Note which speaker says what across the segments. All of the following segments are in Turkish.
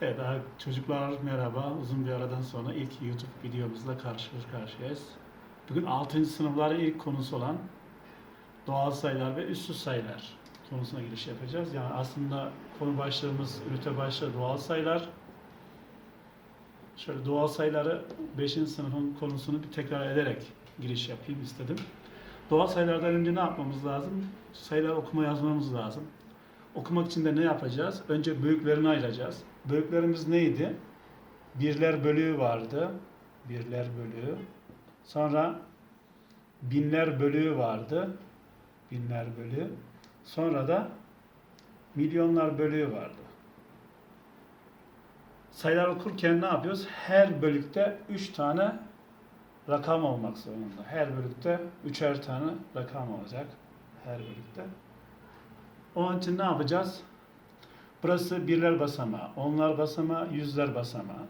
Speaker 1: Evet çocuklar merhaba. Uzun bir aradan sonra ilk YouTube videomuzla karşı karşıyayız. Bugün 6. sınıfların ilk konusu olan doğal sayılar ve üssüz sayılar konusuna giriş yapacağız. Yani aslında konu başlığımız, ünite başlığı doğal sayılar. Şöyle doğal sayıları 5. sınıfın konusunu bir tekrar ederek giriş yapayım istedim. Doğal sayılardan önce ne yapmamız lazım? Sayılar okuma yazmamız lazım. Okumak için de ne yapacağız? Önce büyüklerini ayıracağız. Büyüklerimiz neydi? Birler bölüğü vardı. Birler bölüğü. Sonra binler bölüğü vardı. Binler bölüğü. Sonra da milyonlar bölüğü vardı. Sayılar okurken ne yapıyoruz? Her bölükte 3 tane rakam olmak zorunda. Her bölükte üçer tane rakam olacak. Her bölükte. Onun için ne yapacağız? Burası birler basamağı, onlar basamağı, yüzler basamağı.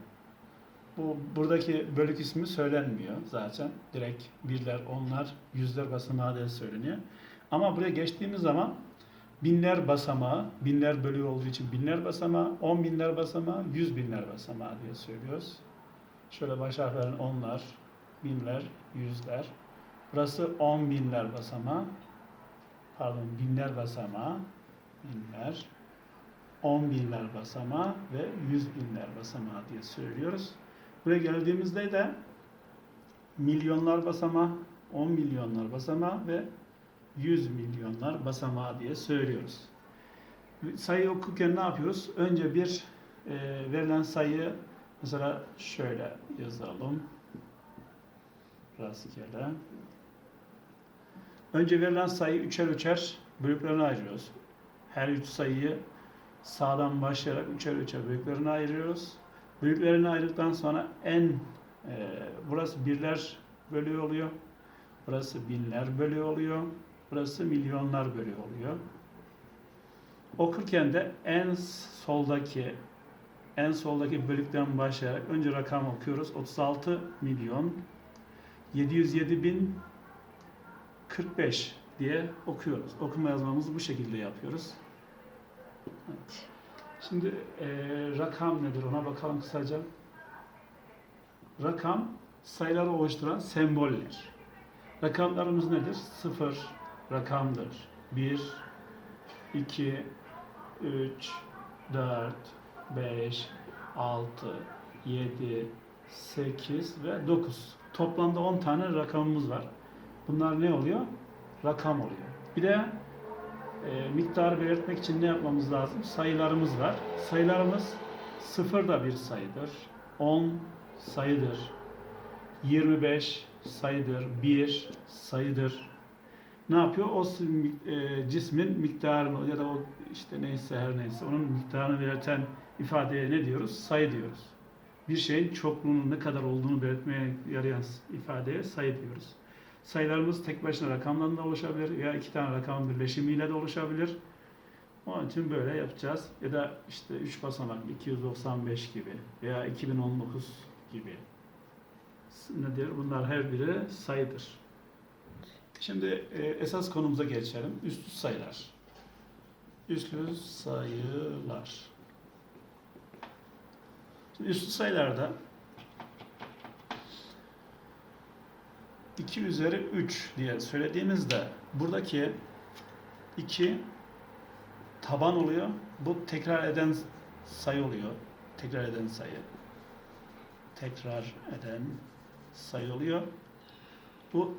Speaker 1: Bu buradaki bölük ismi söylenmiyor zaten. Direkt birler, onlar, yüzler basamağı diye söyleniyor. Ama buraya geçtiğimiz zaman binler basamağı, binler bölüğü olduğu için binler basamağı, on binler basamağı, yüz binler basamağı diye söylüyoruz. Şöyle baş harflerin onlar, binler, yüzler. Burası on binler basamağı, pardon binler basamağı, binler, on binler basamağı ve yüz binler basamağı diye söylüyoruz. Buraya geldiğimizde de milyonlar basamağı, on milyonlar basamağı ve yüz milyonlar basamağı diye söylüyoruz. Sayı okurken ne yapıyoruz? Önce bir e, verilen sayı mesela şöyle yazalım. Rastgele. Önce verilen sayı üçer üçer bölüklerine ayırıyoruz. Her üç sayıyı sağdan başlayarak üçer üçer bölüklerine ayırıyoruz. Bölüklerini ayırdıktan sonra en e, burası birler bölüğü oluyor. Burası binler bölüğü oluyor. Burası milyonlar bölüğü oluyor. Okurken de en soldaki en soldaki bölükten başlayarak önce rakam okuyoruz. 36 milyon 707 bin 45 diye okuyoruz. Okuma yazmamızı bu şekilde yapıyoruz. Evet. Şimdi eee, rakam nedir ona bakalım kısaca. Rakam sayıları oluşturan semboller. Rakamlarımız nedir? 0 rakamdır. 1, 2, 3, 4, 5, 6, 7, 8 ve 9. Toplamda 10 tane rakamımız var. Bunlar ne oluyor? Rakam oluyor. Bir de e, miktarı belirtmek için ne yapmamız lazım? Sayılarımız var. Sayılarımız 0 da bir sayıdır. 10 sayıdır. 25 sayıdır. 1 sayıdır. Ne yapıyor? O e, cismin miktarını ya da o işte neyse her neyse onun miktarını belirten ifadeye ne diyoruz? Sayı diyoruz. Bir şeyin çokluğunun ne kadar olduğunu belirtmeye yarayan ifadeye sayı diyoruz. Sayılarımız tek başına rakamdan da oluşabilir veya iki tane rakamın birleşimiyle de oluşabilir. Onun için böyle yapacağız. Ya da işte 3 basamaklı 295 gibi veya 2019 gibi. Nedir? Bunlar her biri sayıdır. Şimdi e, esas konumuza geçelim. Üstlü sayılar. Üstlü sayılar. Şimdi üstlü sayılarda 2 üzeri 3 diye söylediğimizde buradaki 2 taban oluyor. Bu tekrar eden sayı oluyor. Tekrar eden sayı. Tekrar eden sayı oluyor. Bu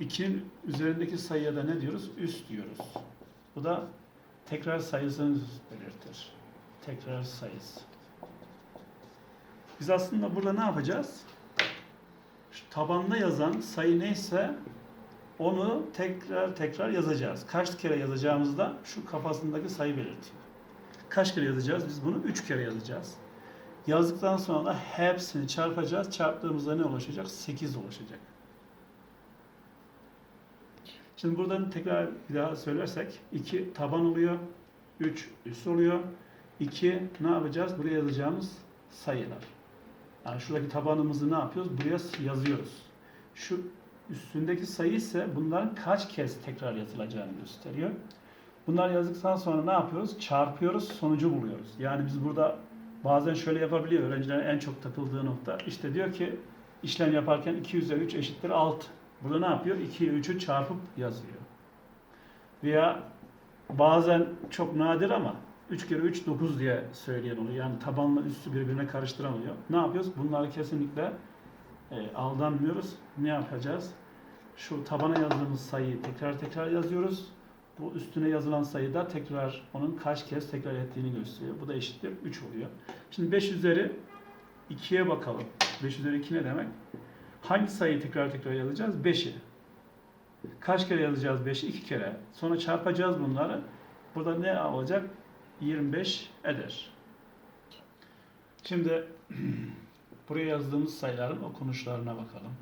Speaker 1: 2'nin üzerindeki sayıya da ne diyoruz? Üst diyoruz. Bu da tekrar sayısını belirtir. Tekrar sayısı. Biz aslında burada ne yapacağız? Tabanda yazan sayı neyse onu tekrar tekrar yazacağız. Kaç kere yazacağımızda şu kafasındaki sayı belirtiyor. Kaç kere yazacağız? Biz bunu 3 kere yazacağız. Yazdıktan sonra da hepsini çarpacağız. Çarptığımızda ne oluşacak? 8 oluşacak. Şimdi buradan tekrar bir daha söylersek 2 taban oluyor. 3 üst oluyor. 2 ne yapacağız? Buraya yazacağımız sayılar. Yani şuradaki tabanımızı ne yapıyoruz? Buraya yazıyoruz. Şu üstündeki sayı ise bunların kaç kez tekrar yazılacağını gösteriyor. Bunlar yazdıktan sonra ne yapıyoruz? Çarpıyoruz, sonucu buluyoruz. Yani biz burada bazen şöyle yapabiliyor. Öğrencilerin en çok takıldığı nokta. İşte diyor ki işlem yaparken 2 üzeri 3 eşittir 6. Burada ne yapıyor? 2 ile 3'ü çarpıp yazıyor. Veya bazen çok nadir ama 3 kere 3 9 diye söyleyen oluyor. Yani tabanla üstü birbirine karıştıramıyor. Ne yapıyoruz? Bunları kesinlikle e, aldanmıyoruz. Ne yapacağız? Şu tabana yazdığımız sayıyı tekrar tekrar yazıyoruz. Bu üstüne yazılan sayıda tekrar onun kaç kez tekrar ettiğini gösteriyor. Bu da eşittir 3 oluyor. Şimdi 5 üzeri 2'ye bakalım. 5 üzeri 2 ne demek? Hangi sayıyı tekrar tekrar yazacağız? 5'i. Kaç kere yazacağız 5'i? 2 kere. Sonra çarpacağız bunları. Burada ne olacak? 25 eder. Şimdi buraya yazdığımız sayıların okunuşlarına bakalım.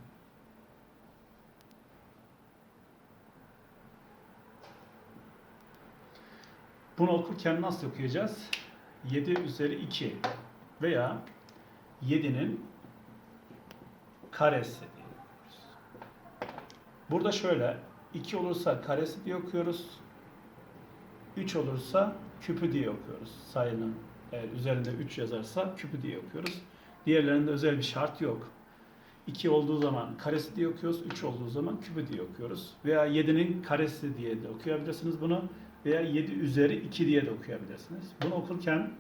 Speaker 1: Bunu okurken nasıl okuyacağız? 7 üzeri 2 veya 7'nin karesi diyoruz. Burada şöyle 2 olursa karesi diye okuyoruz. 3 olursa küpü diye okuyoruz. Sayının eğer üzerinde 3 yazarsa küpü diye okuyoruz. Diğerlerinde özel bir şart yok. 2 olduğu zaman karesi diye okuyoruz. 3 olduğu zaman küpü diye okuyoruz. Veya 7'nin karesi diye de okuyabilirsiniz bunu. Veya 7 üzeri 2 diye de okuyabilirsiniz. Bunu okurken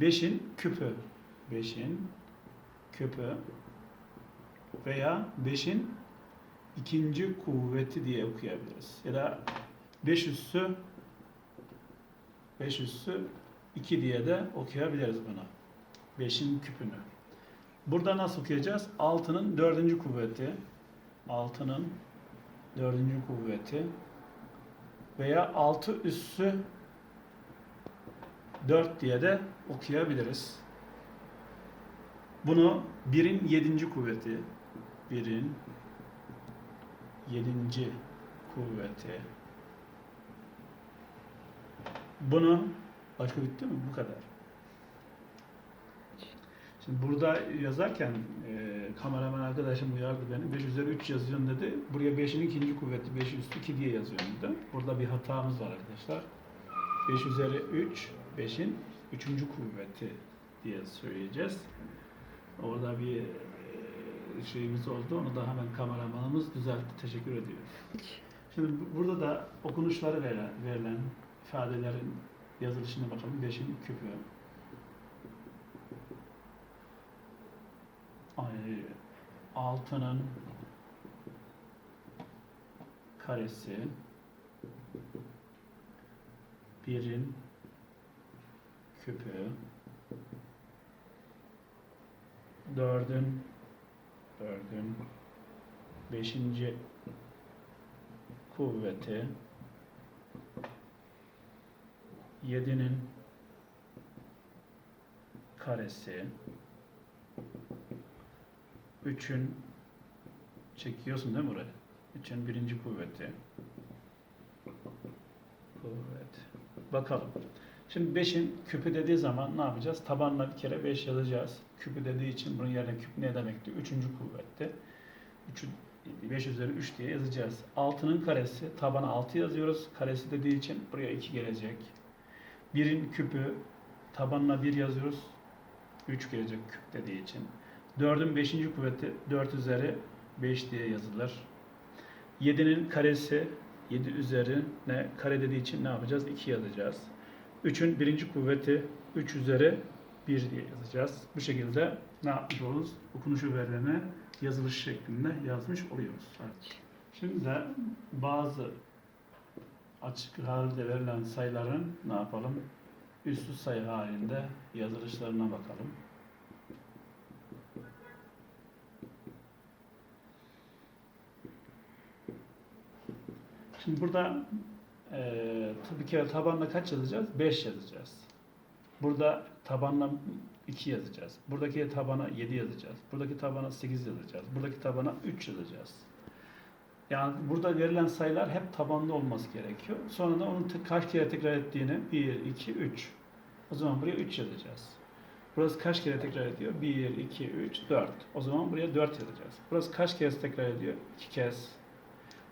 Speaker 1: 5'in küpü, 5'in küpü veya 5'in ikinci kuvveti diye okuyabiliriz. Ya da 5 üssü 5 üssü 2 diye de okuyabiliriz bunu. 5'in küpünü. Burada nasıl okuyacağız? 6'nın dördüncü kuvveti. 6'nın dördüncü kuvveti. Veya 6 üssü 4 diye de okuyabiliriz. Bunu 1'in 7. kuvveti. 1'in 7. kuvveti. Bunu başka bitti mi? Bu kadar. Şimdi burada yazarken e, kameraman arkadaşım uyardı beni. 5 üzeri 3 yazıyorum dedi. Buraya 5'in ikinci kuvveti 5 üstü 2 diye yazıyorum dedi. Burada bir hatamız var arkadaşlar. 5 üzeri 3, 5'in 3. kuvveti diye söyleyeceğiz. Orada bir e, şeyimiz oldu. Onu da hemen kameramanımız düzeltti. Teşekkür ediyoruz. Şimdi bu- burada da okunuşları verilen, verilen ifadelerin yazılışına bakalım. 5'in küpü. Altının karesi birin küpü dördün dördün beşinci kuvveti yedinin karesi 3'ün çekiyorsun değil mi buraya? 3'ün birinci kuvveti. Kuvvet. Bakalım. Şimdi 5'in küpü dediği zaman ne yapacağız? Tabanına bir kere 5 yazacağız. Küpü dediği için bunun yerine küp ne demekti? Üçüncü kuvvetti. 3'ün 5 üzeri 3 diye yazacağız. 6'nın karesi, tabana 6 yazıyoruz. Karesi dediği için buraya 2 gelecek. 1'in küpü, tabanına 1 yazıyoruz. 3 gelecek küp dediği için. 4'ün 5. kuvveti 4 üzeri 5 diye yazılır. 7'nin karesi 7 üzeri ne kare dediği için ne yapacağız? 2 yazacağız. 3'ün 1. kuvveti 3 üzeri 1 diye yazacağız. Bu şekilde ne yapmış oluruz? Okunuşu verilene yazılış şeklinde yazmış oluyoruz. Şimdi de bazı açık halde verilen sayıların ne yapalım? Üstü sayı halinde yazılışlarına bakalım. Şimdi burada eee bir kere tabanla kaç yazacağız? 5 yazacağız. Burada tabanla 2 yazacağız. Buradaki tabana 7 yazacağız. Buradaki tabana 8 yazacağız. Buradaki tabana 3 yazacağız. Yani burada verilen sayılar hep tabanlı olması gerekiyor. Sonra da onun kaç kere tekrar ettiğini 1, 2, 3. O zaman buraya 3 yazacağız. Burası kaç kere tekrar ediyor? 1, 2, 3, 4. O zaman buraya 4 yazacağız. Burası kaç kez tekrar ediyor? 2 kez.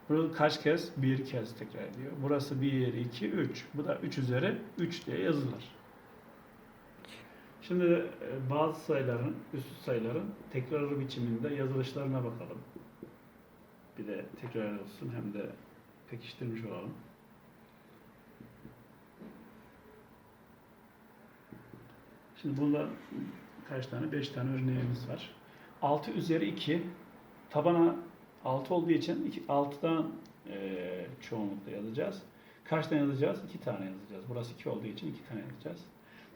Speaker 1: Burada kaç kez? Bir kez tekrar ediyor. Burası 1, 2, 3. Bu da 3 üzeri 3 diye yazılır. Şimdi e, bazı sayıların, üst sayıların tekrarlı biçiminde yazılışlarına bakalım. Bir de tekrar olsun hem de pekiştirmiş olalım. Şimdi bunda kaç tane? 5 tane örneğimiz var. 6 üzeri 2 tabana 6 olduğu için 6'dan e, çoğunlukla yazacağız. Kaç tane yazacağız? 2 tane yazacağız. Burası 2 olduğu için 2 tane yazacağız.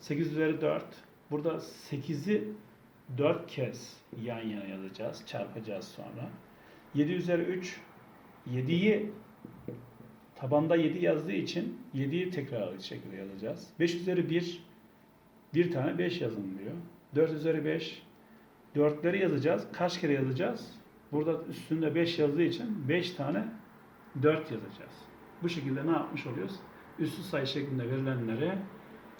Speaker 1: 8 üzeri 4. Burada 8'i 4 kez yan yana yazacağız. Çarpacağız sonra. 7 üzeri 3. 7'yi tabanda 7 yazdığı için 7'yi tekrarlı şekilde yazacağız. 5 üzeri 1. Bir tane 5 yazın diyor. 4 üzeri 5. 4'leri yazacağız. Kaç kere yazacağız? Burada üstünde 5 yazdığı için 5 tane 4 yazacağız. Bu şekilde ne yapmış oluyoruz? Üstü sayı şeklinde verilenleri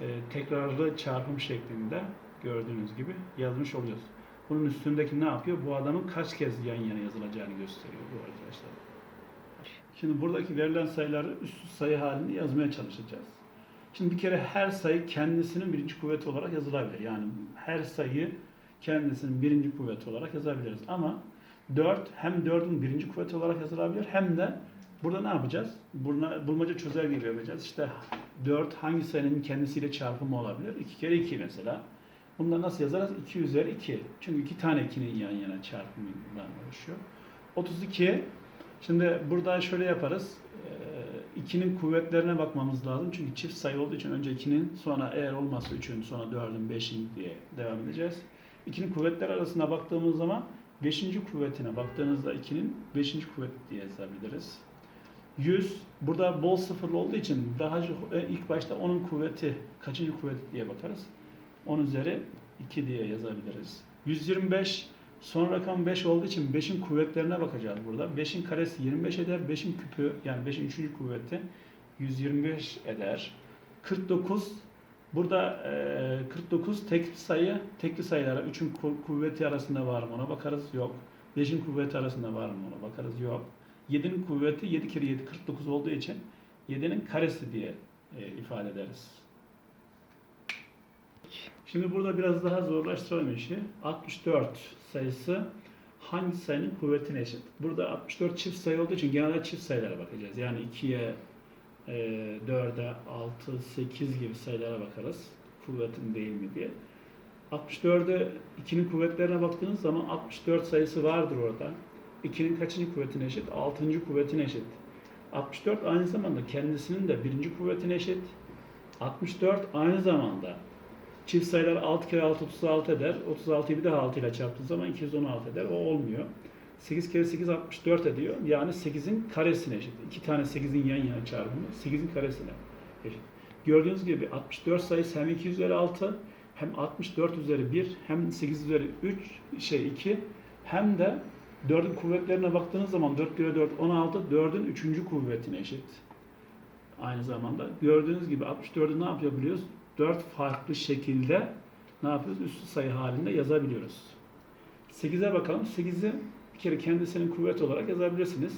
Speaker 1: e, tekrarlı çarpım şeklinde gördüğünüz gibi yazmış oluyoruz. Bunun üstündeki ne yapıyor? Bu adamın kaç kez yan yana yazılacağını gösteriyor bu arkadaşlar. Şimdi buradaki verilen sayıları üstü sayı halinde yazmaya çalışacağız. Şimdi bir kere her sayı kendisinin birinci kuvveti olarak yazılabilir. Yani her sayı kendisinin birinci kuvveti olarak yazabiliriz. Ama 4 hem 4'ün birinci kuvveti olarak yazılabilir hem de burada ne yapacağız? Burada bulmaca çözer gibi yapacağız. İşte 4 hangi sayının kendisiyle çarpımı olabilir? 2 kere 2 mesela. Bunları nasıl yazarız? 2 üzeri 2. Çünkü iki tane 2'nin yan yana çarpımından oluşuyor. 32 Şimdi burada şöyle yaparız. 2'nin kuvvetlerine bakmamız lazım. Çünkü çift sayı olduğu için önce 2'nin sonra eğer olmazsa 3'ün sonra 4'ün 5'in diye devam edeceğiz. 2'nin kuvvetler arasında baktığımız zaman 5. kuvvetine baktığınızda 2'nin 5. kuvveti diye yazabiliriz. 100 burada bol sıfırlı olduğu için daha e, ilk başta onun kuvveti kaçıncı kuvveti diye bakarız. 10 üzeri 2 diye yazabiliriz. 125 son rakam 5 olduğu için 5'in kuvvetlerine bakacağız burada. 5'in karesi 25 eder. 5'in küpü yani 5'in 3. kuvveti 125 eder. 49 burada e, 49 tek sayı tekli sayılara 3'ün ku- kuvveti arasında var mı ona bakarız yok. 5'in kuvveti arasında var mı ona bakarız yok. 7'nin kuvveti 7 kere 7 49 olduğu için 7'nin karesi diye e, ifade ederiz. Şimdi burada biraz daha zorlaştıralım işi. 64 sayısı hangi sayının kuvvetine eşit? Burada 64 çift sayı olduğu için genelde çift sayılara bakacağız. Yani 2'ye, e, 4'e, 6, 8 gibi sayılara bakarız. Kuvvetin değil mi diye. 64'e 2'nin kuvvetlerine baktığınız zaman 64 sayısı vardır orada. 2'nin kaçıncı kuvvetine eşit? 6. kuvvetine eşit. 64 aynı zamanda kendisinin de birinci kuvvetine eşit. 64 aynı zamanda çift sayılar 6 kere 6 36 eder. 36'yı bir daha 6 ile çarptığı zaman 216 eder. O olmuyor. 8 kere 8 64 ediyor. Yani 8'in karesine eşit. 2 tane 8'in yan yana çarpımı 8'in karesine eşit. Gördüğünüz gibi 64 sayısı hem 2 üzeri 6 hem 64 üzeri 1 hem 8 üzeri 3 şey 2 hem de 4'ün kuvvetlerine baktığınız zaman 4 kere 4 16 4'ün 3. kuvvetine eşit. Aynı zamanda gördüğünüz gibi 64'ü ne yapabiliyoruz? 4 farklı şekilde ne yapıyoruz? Üstü sayı halinde yazabiliyoruz. 8'e bakalım. 8'i bir kere kendisinin kuvvet olarak yazabilirsiniz.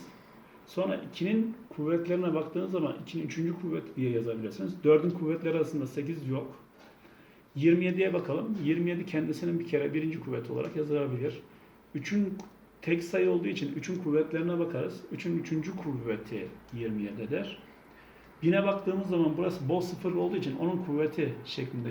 Speaker 1: Sonra 2'nin kuvvetlerine baktığınız zaman 2'nin 3. kuvveti diye yazabilirsiniz. 4'ün kuvvetleri arasında 8 yok. 27'ye bakalım. 27 kendisinin bir kere birinci kuvvet olarak yazılabilir. 3'ün tek sayı olduğu için 3'ün kuvvetlerine bakarız. 3'ün 3. kuvveti 27 eder. Bine baktığımız zaman burası bol sıfırlı olduğu için onun kuvveti şeklinde